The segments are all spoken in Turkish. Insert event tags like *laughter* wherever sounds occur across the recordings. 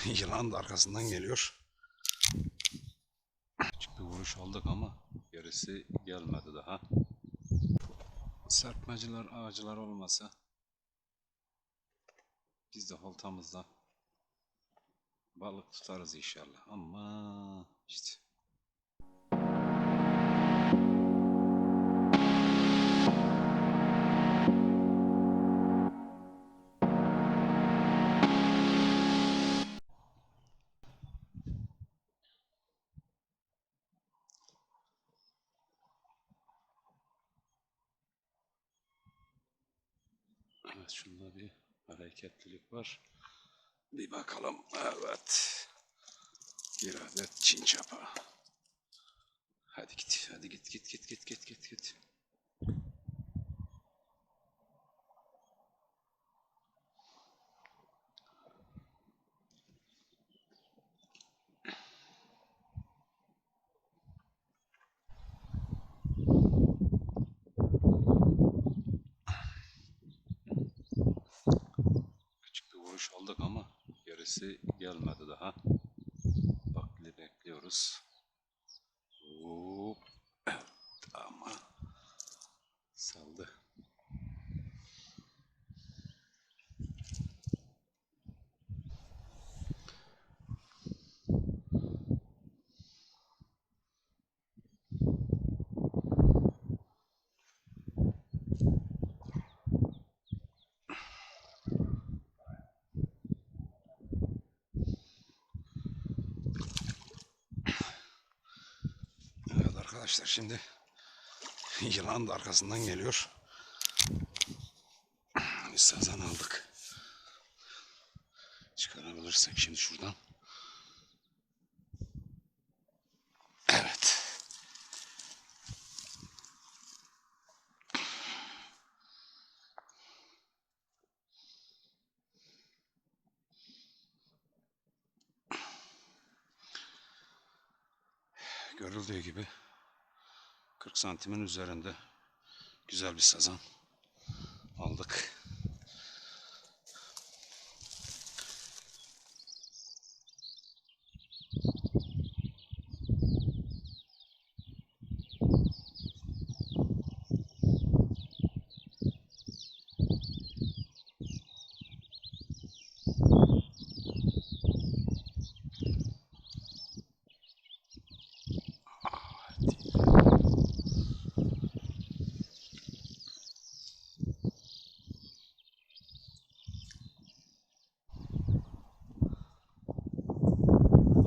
*laughs* Yılan da arkasından geliyor. Küçük bir vuruş aldık ama gerisi gelmedi daha. Serpmeciler, ağacılar olmasa biz de oltamızla balık tutarız inşallah. Ama işte Evet şunda bir hareketlilik var. Bir bakalım. Evet. Bir adet çin çapa. Hadi git. Hadi git git git git git git git. Vuruş aldık ama gerisi gelmedi daha. Bakli bekliyoruz. Hop. Evet ama saldı. Evet arkadaşlar şimdi *laughs* yılan da arkasından geliyor. *clears throat* Bir sazan aldık. Çıkarabilirsek şimdi şuradan. Evet. Görüldüğü gibi 40 santimin üzerinde güzel bir sazan aldık.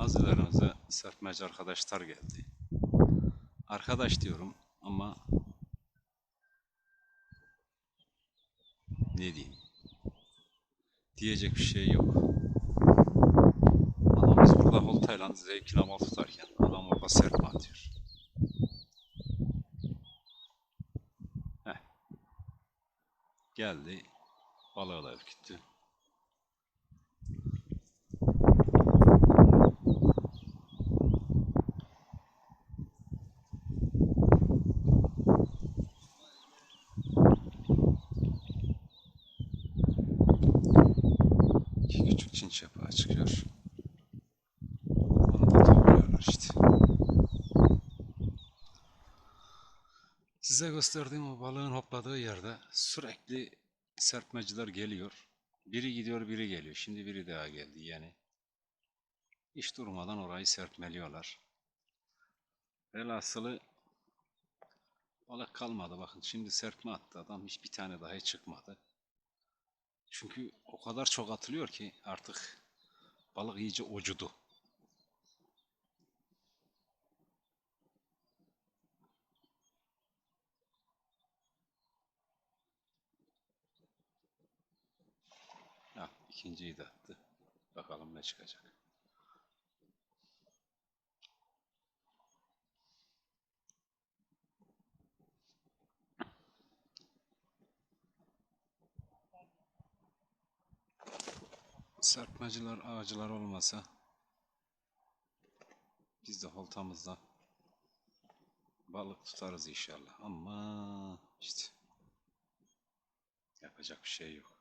Bazılarımıza serpmeci arkadaşlar geldi. Arkadaş diyorum ama ne diyeyim? Diyecek bir şey yok. Adam biz burada oltayla zevkine mal tutarken adam orada serpme atıyor. Heh. Geldi. Balığı da ürküttü. Çin çapağı çıkıyor. Onu da topluyorlar işte. Size gösterdiğim o balığın hopladığı yerde sürekli serpmeciler geliyor. Biri gidiyor, biri geliyor. Şimdi biri daha geldi yani. Hiç durmadan orayı serpmeliyorlar. Velhasılı balık kalmadı. Bakın şimdi serpme attı adam. Hiçbir tane dahi çıkmadı. Çünkü o kadar çok atılıyor ki artık balık iyice ocudu. Ha, ikinciyi de attı. Bakalım ne çıkacak. Serpmeciler, ağacılar olmasa biz de oltamızla balık tutarız inşallah. Ama işte yapacak bir şey yok.